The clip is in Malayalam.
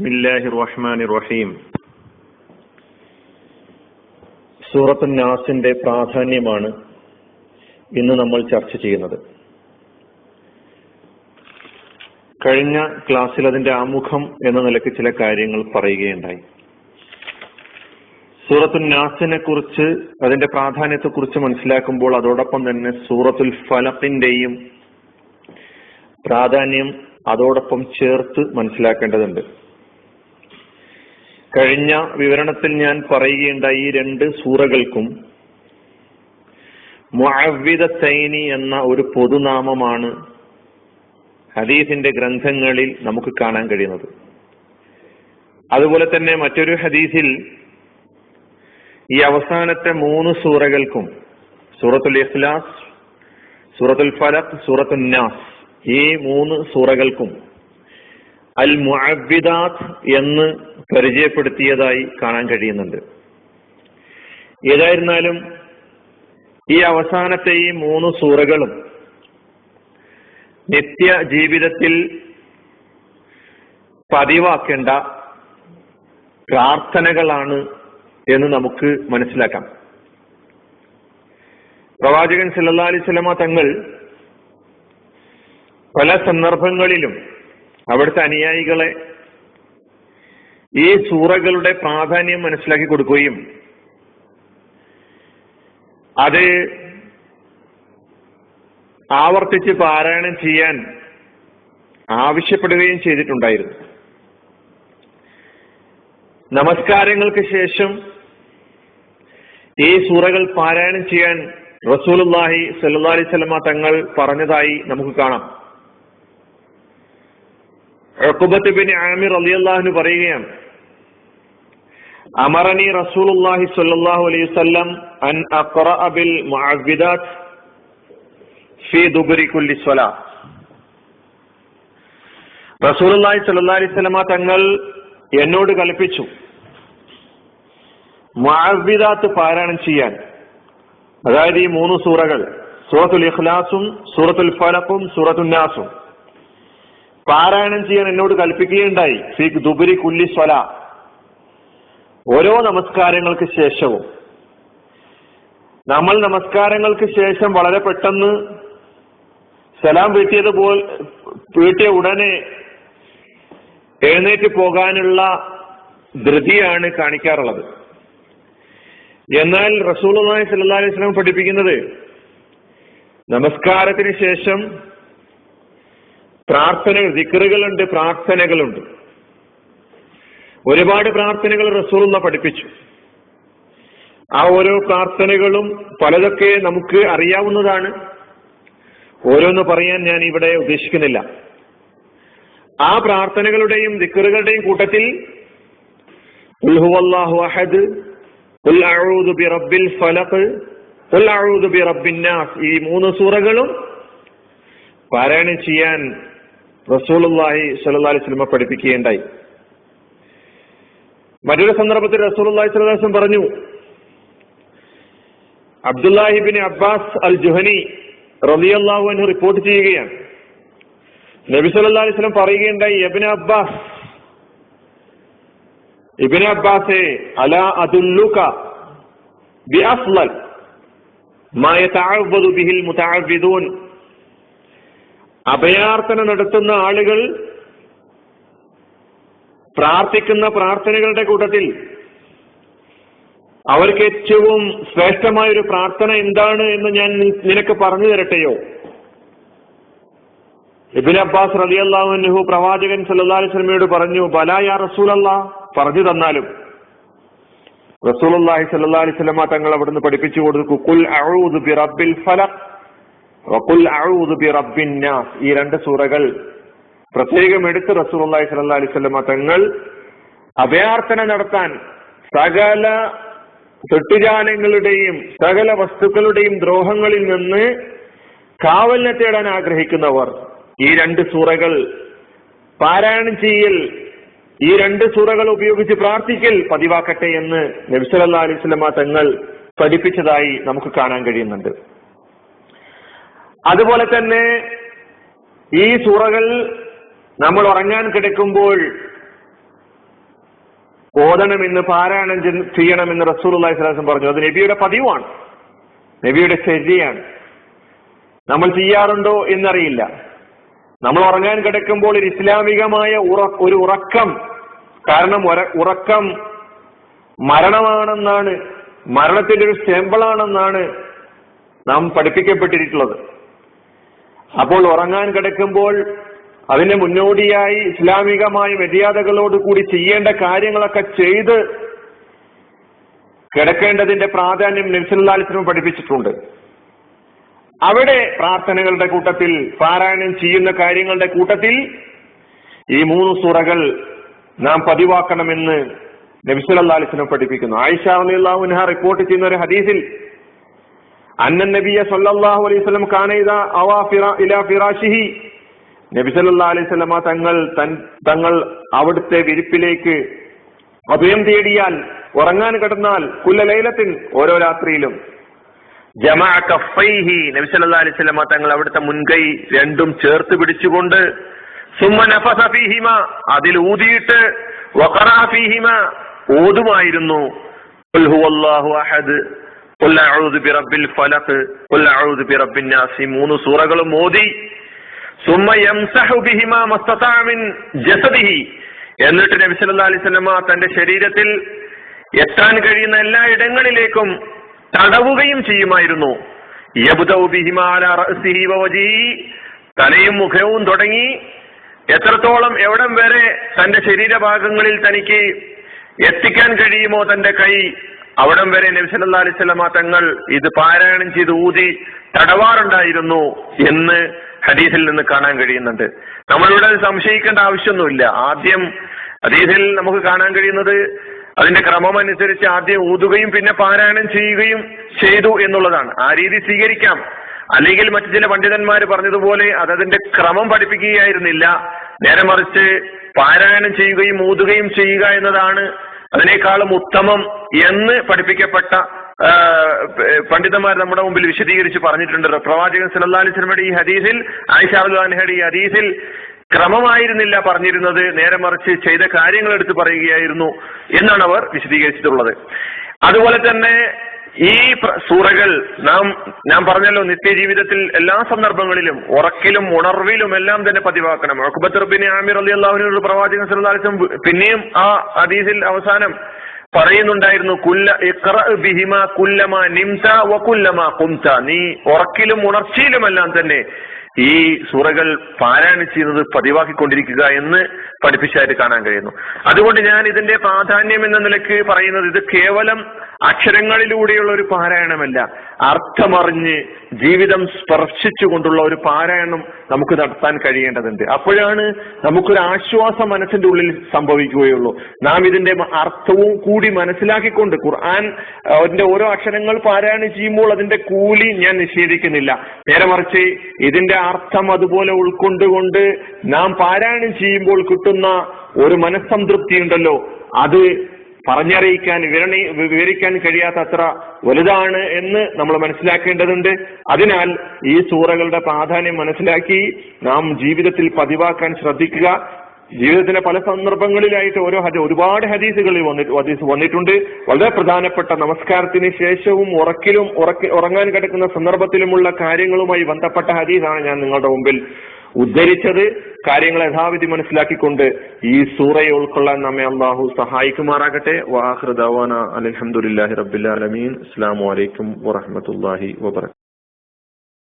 ബിസ്മില്ലാഹി റഹ്മാനി റഹീം സൂറത്ത് നാസിന്റെ പ്രാധാന്യമാണ് ഇന്ന് നമ്മൾ ചർച്ച ചെയ്യുന്നത്. കഴിഞ്ഞ ക്ലാസ്സിൽ അതിന്റെ ആമുഖം എന്ന നിലയ്ക്ക് ചില കാര്യങ്ങൾ പറയുകയുണ്ടായി. സൂറത്തുൽ നാസിനെ കുറിച്ച് അതിന്റെ പ്രാധാന്യത്തെ കുറിച്ച് മനസ്സിലാക്കുമ്പോൾ അതോടൊപ്പം തന്നെ സൂറത്തുൽ ഫലത്തിന്റെയും പ്രാധാന്യം അതോടൊപ്പം ചേർത്ത് മനസ്സിലാക്കേണ്ടതുണ്ട്. കഴിഞ്ഞ വിവരണത്തിൽ ഞാൻ പറയുകയുണ്ടായി ഈ രണ്ട് സൂറകൾക്കും മുഅവ്വിദ സൈനി എന്ന ഒരു പൊതുനാമമാണ് ഹദീസിന്റെ ഗ്രന്ഥങ്ങളിൽ നമുക്ക് കാണാൻ കഴിയുന്നത്. അതുപോലെ തന്നെ മറ്റൊരു ഹദീസിൽ ഈ അവസാനത്തെ മൂന്ന് സൂറകൾക്കും സൂറത്തുൽ ഇഖ്ലാസ് സൂറത്തുൽ ഫലഖ് സൂറത്തുൽ നാസ് ഈ മൂന്ന് സൂറകൾക്കും അൽ മുഅബ്ബിദാത്ത് എന്ന് പരിചയപ്പെടുത്തിയതായി കാണാൻ കഴിയുന്നുണ്ട്. ഏതായിരുന്നാലും ഈ അവസാനത്തെ ഈ മൂന്ന് സൂറകളും നിത്യ ജീവിതത്തിൽ പതിവാക്കേണ്ട പ്രാർത്ഥനകളാണ് എന്ന് നമുക്ക് മനസ്സിലാക്കാം. പ്രവാചകൻ സല്ലാ അലൈഹി തങ്ങൾ പല സന്ദർഭങ്ങളിലും അവിടുത്തെ അനുയായികളെ ഈ സൂറകളുടെ പ്രാധാന്യം മനസ്സിലാക്കി കൊടുക്കുകയും അത് ആവർത്തിച്ച് പാരായണം ചെയ്യാൻ ആവശ്യപ്പെടുകയും ചെയ്തിട്ടുണ്ടായിരുന്നു. നമസ്കാരങ്ങൾക്ക് ശേഷം ഈ സൂറകൾ പാരായണം ചെയ്യാൻ റസൂലുല്ലാഹി സല്ലാ അലൈഹി സ്വലമ തങ്ങൾ പറഞ്ഞതായി നമുക്ക് കാണാം. ആമിർ റളിയല്ലാഹു പറയുകയാണ് അമറനി റസൂലുള്ളാഹി സ്വല്ലല്ലാഹു അലൈഹി വസല്ലം അൻ അഖറഅ ബിൽ മുഅവ്വിദാത് റസൂലുള്ളാഹി സ്വല്ലല്ലാഹി അലൈഹി തങ്ങൾ എന്നോട് കൽപ്പിച്ചു മുഅവ്വിദാത്ത് പാരായണം ചെയ്യാൻ. അതായത് ഈ മൂന്ന് സൂറകൾ സൂറത്തുൽ ഇഖ്ലാസും സൂറത്തുൽ ഫലഖും സൂറത്തുൽ നാസും. പാരായണം ചെയ്യാൻ എന്നോട് കൽപ്പിക്കുകയുണ്ടായി. സീഖ് ദുബരി കുല്ലി സ്വല. ഓരോ നമസ്കാരങ്ങൾക്ക് ശേഷവും. നമ്മൾ നമസ്കാരങ്ങൾക്ക് ശേഷം വളരെ പെട്ടെന്ന് സലാം വീട്ടിയത് പോൽ വീട്ടിയ ഉടനെ എഴുന്നേറ്റ് പോകാനുള്ള ധൃതിയാണ് കാണിക്കാറുള്ളത്. എന്നാൽ റസൂൽ സല്ലാ അലൈഹി സ്വലം പഠിപ്പിക്കുന്നത് നമസ്കാരത്തിന് ശേഷം പ്രാർത്ഥനകൾ ദിക്കറുകളുണ്ട് പ്രാർത്ഥനകളുണ്ട്. ഒരുപാട് പ്രാർത്ഥനകൾ റസൂലുള്ള പഠിപ്പിച്ചു. ആ ഓരോ പ്രാർത്ഥനകളും പലതൊക്കെ നമുക്ക് അറിയാവുന്നതാണ്. ഓരോന്ന് പറയാൻ ഞാൻ ഇവിടെ ഉദ്ദേശിക്കുന്നില്ല. ആ പ്രാർത്ഥനകളുടെയും ദിക്കറുകളുടെയും കൂട്ടത്തിൽ അഹദ് ബിറബ്ബിൽ ഫലഖ് ബിറബ്ബിന്നാസ് ഈ മൂന്ന് സൂറകളും പാരായണം ചെയ്യാൻ സ്വല്ലല്ലാഹി അലൈഹി വസല്ലം പഠിപ്പിക്കുകയുണ്ടായി. മറ്റൊരു സന്ദർഭത്തിൽ അലൈഹി വസല്ലം പറഞ്ഞു അബ്ദുല്ലാഹിബിൻ അബ്ബാസ് അൽ ജുഹനി റളിയല്ലാഹു എന്ന് റിപ്പോർട്ട് ചെയ്യുകയാണ്. നബി സല്ലാ അലൈഹി വസല്ലം പറയുകയുണ്ടായി ഇബ്നു അബ്ബാസ് ഇബിന് അബ്ബാസെ അലാ അദുല്ലുക ബിഅഫ്ളൽ മാ യതഅവ്വദു ബിഹിൽ അഭയാർത്ഥന നടത്തുന്ന ആളുകൾ പ്രാർത്ഥിക്കുന്ന പ്രാർത്ഥനകളുടെ കൂട്ടത്തിൽ അവർക്ക് ഏറ്റവും ശ്രേഷ്ഠമായ ഒരു പ്രാർത്ഥന എന്താണ് എന്ന് ഞാൻ നിനക്ക് പറഞ്ഞു തരട്ടെയോ? ഇബിൻ അബ്ബാസ് റലി അള്ളാഹു പ്രവാചകൻ സല്ലാ അലിസ്ലമയോട് പറഞ്ഞു ബലായ റസൂൽ അല്ലാ പറഞ്ഞു തന്നാലും റസൂൽ അള്ളാഹി സല്ലാ അലിസ്ലമ തങ്ങൾ അവിടുന്ന് പഠിപ്പിച്ചു കൊടുത്തു കുൽ ബി ഫലഖ്. നാസ്. ഈ രണ്ട് സൂറകൾ പ്രത്യേകം എടുത്ത് സ്വല്ലല്ലാഹി അലൈഹി വസല്ലമ തങ്ങൾ അഭയാർത്ഥന നടത്താൻ സകല തെട്ടുജാലങ്ങളുടെയും സകല വസ്തുക്കളുടെയും ദ്രോഹങ്ങളിൽ നിന്ന് കാവലിനെ തേടാൻ ആഗ്രഹിക്കുന്നവർ ഈ രണ്ട് സൂറകൾ. പാരായണം ചെയ്യൽ. ഈ രണ്ട് സൂറകൾ ഉപയോഗിച്ച് പ്രാർത്ഥിക്കൽ പതിവാക്കട്ടെ എന്ന് നബിസല്ലാ അലൈഹി സ്വലമ തങ്ങൾ പഠിപ്പിച്ചതായി നമുക്ക് കാണാൻ കഴിയുന്നുണ്ട്. അതുപോലെ തന്നെ ഈ സൂറകൾ നമ്മൾ ഉറങ്ങാൻ കിടക്കുമ്പോൾ ഓതണമെന്ന് പാരായണം ചെയ്യണമെന്ന് റസൂൽ അള്ളാഹി സ്വലാസം പറഞ്ഞു. അത് നബിയുടെ പതിവാണ്. നബിയുടെ ശരിയാണ്. നമ്മൾ ചെയ്യാറുണ്ടോ എന്നറിയില്ല. നമ്മൾ ഉറങ്ങാൻ കിടക്കുമ്പോൾ ഒരു ഇസ്ലാമികമായ ഒരു ഉറക്കം കാരണം ഉറക്കം മരണമാണെന്നാണ് മരണത്തിന്റെ ഒരു സ്റ്റെമ്പിളാണെന്നാണ് നാം പഠിപ്പിക്കപ്പെട്ടിട്ടുള്ളത് അപ്പോൾ ഉറങ്ങാൻ കിടക്കുമ്പോൾ അതിന് മുന്നോടിയായി ഇസ്ലാമികമായ മര്യാദകളോട് കൂടി ചെയ്യേണ്ട കാര്യങ്ങളൊക്കെ ചെയ്ത് കിടക്കേണ്ടതിന്റെ പ്രാധാന്യം നബ്സല്ലാലിസ്ലം പഠിപ്പിച്ചിട്ടുണ്ട്. അവിടെ പ്രാർത്ഥനകളുടെ കൂട്ടത്തിൽ പാരായണം ചെയ്യുന്ന കാര്യങ്ങളുടെ കൂട്ടത്തിൽ ഈ മൂന്ന് സുറകൾ നാം പതിവാക്കണമെന്ന് നബിസുല്ലാ അലിസ്ലം പഠിപ്പിക്കുന്നു. ആയിഷ അലിഹ റിപ്പോർട്ട് ചെയ്യുന്ന ഒരു ഹദീസിൽ അലൈഹി നബി അലൈഹി തങ്ങൾ തങ്ങൾ അവിടുത്തെ വിരിപ്പിലേക്ക് അഭയം തേടിയാൽ ഉറങ്ങാൻ കിടന്നാൽ കുല്ല ലൈലത്തിൻ ഓരോ രാത്രിയിലും. ജമാ കഫൈഹി നബി സല്ലല്ലാഹു അലൈഹി സ്വലമ തങ്ങൾ അവിടുത്തെ മുൻകൈ രണ്ടും ചേർത്ത് പിടിച്ചുകൊണ്ട് സുമ്മ നഫസ അതിൽ ഊതിയിട്ട് വഖറഅ ഫീഹിമ ഓതുമായിരുന്നു. അഹദ്. മൂന്ന് സൂറകളും ഓതി. എന്നിട്ട് നബി സല്ലാ അലൈഹി വസല്ലമ തന്റെ ശരീരത്തിൽ എത്താൻ കഴിയുന്ന എല്ലാ ഇടങ്ങളിലേക്കും തടവുകയും ചെയ്യുമായിരുന്നു. തലയും മുഖവും തുടങ്ങി. എത്രത്തോളം എവിടം വരെ തന്റെ ശരീരഭാഗങ്ങളിൽ തനിക്ക് എത്തിക്കാൻ കഴിയുമോ തന്റെ കൈ അവിടം വരെ നബി സല്ലല്ലാഹു തങ്ങൾ ഇത് പാരായണം ചെയ്ത് ഊതി തടവാറുണ്ടായിരുന്നു എന്ന് ഹദീസിൽ നിന്ന് കാണാൻ കഴിയുന്നുണ്ട്. നമ്മളിവിടെ സംശയിക്കേണ്ട ആവശ്യമൊന്നുമില്ല. ആദ്യം ഹദീസിൽ നമുക്ക് കാണാൻ കഴിയുന്നത് അതിന്റെ ക്രമം അനുസരിച്ച് ആദ്യം ഊതുകയും പിന്നെ പാരായണം ചെയ്യുകയും ചെയ്തു എന്നുള്ളതാണ്. ആ രീതി സ്വീകരിക്കാം. അല്ലെങ്കിൽ മറ്റു ചില പണ്ഡിതന്മാർ പറഞ്ഞതുപോലെ അതതിന്റെ ക്രമം പഠിപ്പിക്കുകയായിരുന്നില്ല. നേരെ മറിച്ച് പാരായണം ചെയ്യുകയും ഊതുകയും ചെയ്യുക എന്നതാണ് അതിനേക്കാളും ഉത്തമം എന്ന് പഠിപ്പിക്കപ്പെട്ട പണ്ഡിതന്മാർ നമ്മുടെ മുമ്പിൽ വിശദീകരിച്ച് പറഞ്ഞിട്ടുണ്ട്. പ്രവാചകൻ സല്ലല്ലാഹു അലൈഹി വസല്ലമയുടെ ഈ ഹദീസിൽ ആയിഷ അൻഹയുടെ ഈ ഹദീസിൽ ക്രമമായിരുന്നില്ല പറഞ്ഞിരുന്നത്. നേരെ മറിച്ച് ചെയ്ത കാര്യങ്ങൾ എടുത്ത് പറയുകയായിരുന്നു എന്നാണ് അവർ വിശദീകരിച്ചിട്ടുള്ളത്. അതുപോലെ തന്നെ ഈ സൂറകൾ നാം ഞാൻ പറഞ്ഞല്ലോ നിത്യജീവിതത്തിൽ എല്ലാ സന്ദർഭങ്ങളിലും ഉറക്കിലും ഉണർവിലും എല്ലാം തന്നെ പതിവാക്കണം. അക്ബത്തുറബിന് ആമിർ അലി അള്ളാഹുവിനോട് പ്രവാചകൻ സല്ലല്ലാഹു പിന്നെയും ആ ഹദീസിൽ അവസാനം പറയുന്നുണ്ടായിരുന്നു കുല്ല ഇക്ര ബിഹിമ കുല്ലമ നിംത വ കുല്ലമ കുംത. നീ ഉറക്കിലും ഉണർച്ചയിലുമെല്ലാം തന്നെ ഈ സൂറകൾ പാരായണം ചെയ്യുന്നത് പതിവാക്കിക്കൊണ്ടിരിക്കുക എന്ന് പഠിപ്പിച്ചായിട്ട് കാണാൻ കഴിയുന്നു. അതുകൊണ്ട് ഞാൻ ഇതിന്റെ പ്രാധാന്യം എന്ന നിലയ്ക്ക് പറയുന്നത് ഇത് കേവലം അക്ഷരങ്ങളിലൂടെയുള്ള ഒരു പാരായണമല്ല. അർത്ഥമറിഞ്ഞ് ജീവിതം സ്പർശിച്ചുകൊണ്ടുള്ള ഒരു പാരായണം നമുക്ക് നടത്താൻ കഴിയേണ്ടതുണ്ട്. അപ്പോഴാണ് നമുക്കൊരു ആശ്വാസം മനസ്സിന്റെ ഉള്ളിൽ സംഭവിക്കുകയുള്ളൂ. നാം ഇതിന്റെ അർത്ഥവും കൂടി മനസ്സിലാക്കിക്കൊണ്ട് ഖുർആൻ അതിന്റെ ഓരോ അക്ഷരങ്ങൾ പാരായണം ചെയ്യുമ്പോൾ അതിന്റെ കൂലി ഞാൻ നിഷേധിക്കുന്നില്ല. നേരെ മറിച്ച് ഇതിന്റെ അർത്ഥം അതുപോലെ ഉൾക്കൊണ്ടുകൊണ്ട് നാം പാരായണം ചെയ്യുമ്പോൾ കിട്ടുന്ന ഒരു മനസ്സംതൃപ്തി ഉണ്ടല്ലോ അത് പറഞ്ഞറിയിക്കാൻ വിവരണി വിവരിക്കാൻ കഴിയാത്ത അത്ര വലുതാണ് എന്ന് നമ്മൾ മനസ്സിലാക്കേണ്ടതുണ്ട്. അതിനാൽ ഈ സൂറകളുടെ പ്രാധാന്യം മനസ്സിലാക്കി നാം ജീവിതത്തിൽ പതിവാക്കാൻ ശ്രദ്ധിക്കുക. ജീവിതത്തിലെ പല സന്ദർഭങ്ങളിലായിട്ട് ഓരോ ഹദീസ് ഒരുപാട് ഹദീസുകളിൽ വന്നിട്ട് ഹദീസ് വന്നിട്ടുണ്ട്. വളരെ പ്രധാനപ്പെട്ട നമസ്കാരത്തിന് ശേഷവും ഉറക്കിലും ഉറക്കി ഉറങ്ങാൻ കിടക്കുന്ന സന്ദർഭത്തിലുമുള്ള കാര്യങ്ങളുമായി ബന്ധപ്പെട്ട ഹദീസാണ് ഞാൻ നിങ്ങളുടെ മുമ്പിൽ ഉദ്ധരിച്ചത്. കാര്യങ്ങൾ യഥാവിധി മനസ്സിലാക്കിക്കൊണ്ട് ഈ സൂറയെ ഉൾക്കൊള്ളാൻ നമ്മെ അള്ളാഹു സഹായിക്കുമാറാകട്ടെ. വാഹൃദാന അലഹമുല്ലാഹി റബ്ബിൽ ആലമീൻ. അസ്സാം വലൈക്കും വാഹമത്തല്ലാഹി വബർക്കാത്തു